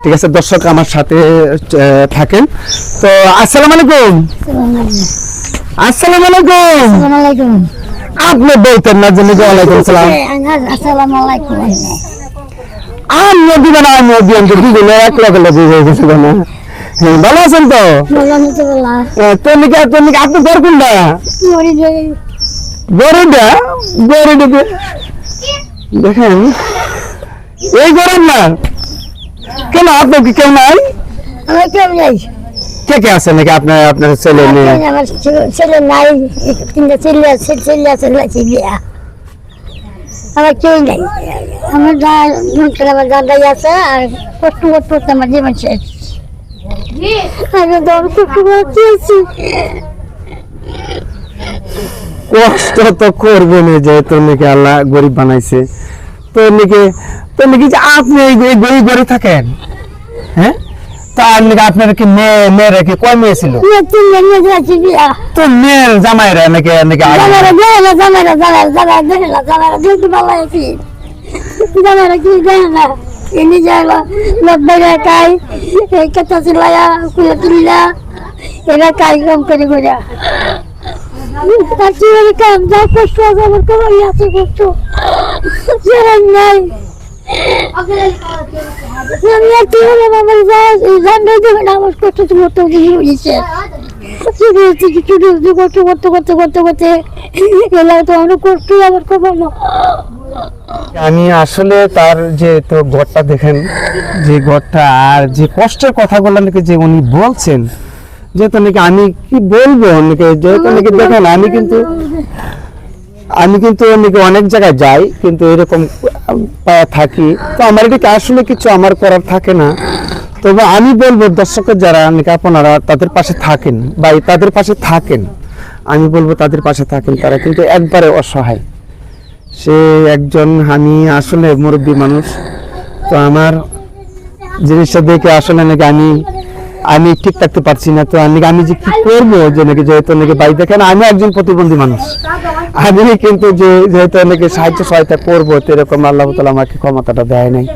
ঠিক আছে দর্শক আমার সাথে থাকেন। তো আসসালামু আলাইকুম। আসসালাম আলাইকুম। আপনি বলতেন না যে নাকি ওয়ালাইকুম সালাম। আসসালামালাইকুম আমিও দিবেন আমিও দিবেন তো দুজনে এক লগে লগে হয়ে গেছে ভালো আছেন তো? আপনি ঘর কোনটা? দেখেন। এই গরম না? কেন আপনার কি কেউ নাই? কেউ নেই। কে কে আছে নাকি আপনার আপনার ছেলে মেয়ে? আমার ছেলে নাই তিনটা ছেলে আছে ছেলে আছে ছেলে আমার কেউ নেই। আমার যা আমার দাদাই আছে আর কষ্ট করতে করতে আমার জীবন শেষ। আমি তো অনেক কষ্ট করতে আছি। কষ্ট তো করবেন যেহেতু নাকি আল্লাহ গরিব বানাইছে। তো নাকি তো নাকি যে আপনি এই গরিব ঘরে থাকেন হ্যাঁ? তা আর আপনার কি মেয়ে মেয়েরা কি কয় মেয়ে ছিল? তো মেয়ের জামাইরা নাকি নাকি জামাইরা জামাইরা জামাইরা জামাইরা না জামাইরা দেখতে ভালো আছি। জামাইরা কি দেয় না এনে যায় লব্বাইরা খাই এই কথা চিল্লায়া কুলে তুলিয়া এরা কাই কম করে করে। তার জীবনে কাম যা কষ্ট আছে আমি আমার কষ্ট করতে করতে করতে করতে করতে আমার আমি আসলে তার যে তো ঘরটা দেখেন, যে ঘরটা আর যে কষ্টের কথাগুলো নাকি যে উনি বলছেন, যেহেতু নাকি আমি কি বলব নাকি, যেহেতু নাকি দেখেন, আমি কিন্তু আমি কিন্তু নাকি অনেক জায়গায় যাই, কিন্তু এরকম থাকি। তো আমার এদিকে আসলে কিছু আমার করার থাকে না। তবে আমি বলব, দর্শকের যারা নাকি আপনারা তাদের পাশে থাকেন। বা তাদের পাশে থাকেন। আমি বলব, তাদের পাশে থাকেন তারা, কিন্তু একবারে অসহায়। সে একজন আমি আসলে মুরব্বী মানুষ। তো আমার জিনিসটা দেখে আসলে নাকি আমি আমি ঠিক থাকতে পারছি না তো আমি যে কি করব যে নাকি যেহেতু নাকি বাড়ি দেখেন আমি একজন প্রতিবন্ধী মানুষ। আমি কিন্তু যে যেহেতু নাকি সাহায্য সহায়তা করব তো এরকম আল্লাহ তালা আমাকে ক্ষমতাটা দেয় নাই।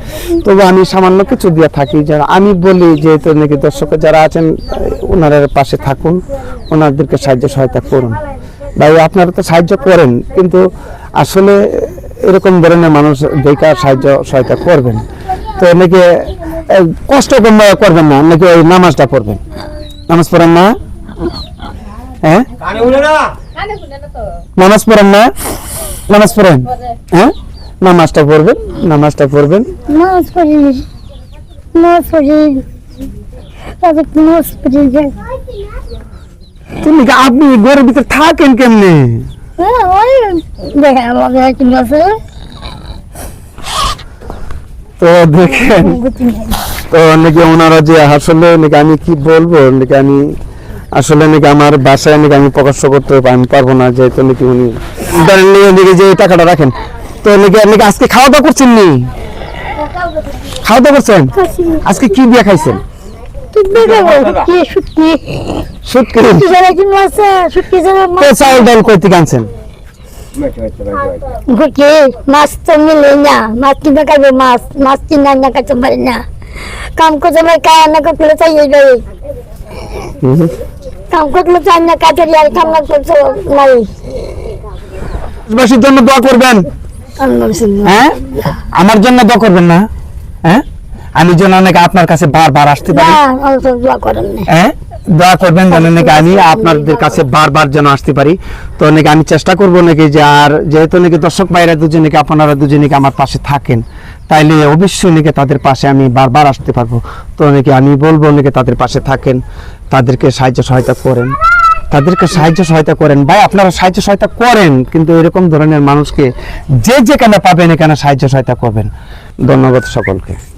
তবু আমি সামান্য কিছু দিয়ে থাকি যারা আমি বলি যেহেতু নাকি দর্শক যারা আছেন ওনারা পাশে থাকুন ওনাদেরকে সাহায্য সহায়তা করুন। ভাই আপনারা তো সাহায্য করেন কিন্তু আসলে এরকম ধরনের মানুষ দেখা সাহায্য সহায়তা করবেন। তো নাকি এ, কষ্ট করবেন না নাকি ওই নামাজটা পড়বেন? নামাজ পড়েন না? হ্যাঁ? নামাজ পড়েন না? নামাজ পড়েন? হ্যাঁ? নামাজটা পড়বেন নামাজটা পড়বেন। নামাজ পড়ি নামাজ পড়ি নামাজ পড়ি তুমি আপনি ঘরের ভিতরে থাকেন কেমনে? হ্যাঁ ওই দেখে আমাদের আছে। তো দেখেন তো নাকি ওনারা যে আসলে নাকি আমি কি বলব নাকি আমি আসলে নাকি আমার বাসায় নাকি আমি প্রকাশ করতে আমি পারব না যেহেতু নাকি উনি ধরেন নিয়ে নাকি যে টাকাটা রাখেন। তো নাকি আপনি কি আজকে খাওয়া দাওয়া করছেন নি? খাওয়া দাওয়া করছেন? আজকে কি দিয়ে খাইছেন? চাউল ডাল কই থেকে আনছেন? ঘুরকে মাছ তো মিলে না মাছ কিনে খাইবে মাছ মাছ কিনে না খাইতে পারি না কাম করতে পারি কায় না করতে চাই এই। কাম করতে চাই না কাজের আর কাম না করতে নাই দেশবাসীর জন্য দোয়া করবেন হ্যাঁ আমার জন্য দোয়া করবেন না হ্যাঁ আমি যেন নাকি আপনার কাছে বারবার আসতে না পারি অত দোয়া করেন না হ্যাঁ দোয়া করবেন যেন নাকি আমি আপনাদের কাছে বারবার যেন আসতে পারি। তো নাকি আমি চেষ্টা করব নাকি যে আর যেহেতু নাকি দর্শক ভাইরা দুজনে নাকি আপনারা দুজনে নাকি আমার পাশে থাকেন তাইলে অবশ্যই নাকি তাদের পাশে আমি বারবার আসতে পারব। তো নাকি আমি বলব নাকি তাদের পাশে থাকেন তাদেরকে সাহায্য সহায়তা করেন। তাদেরকে সাহায্য সহায়তা করেন। ভাই আপনারা সাহায্য সহায়তা করেন কিন্তু এরকম ধরনের মানুষকে যে যেখানে পাবেন এখানে সাহায্য সহায়তা করবেন। ধন্যবাদ সকলকে।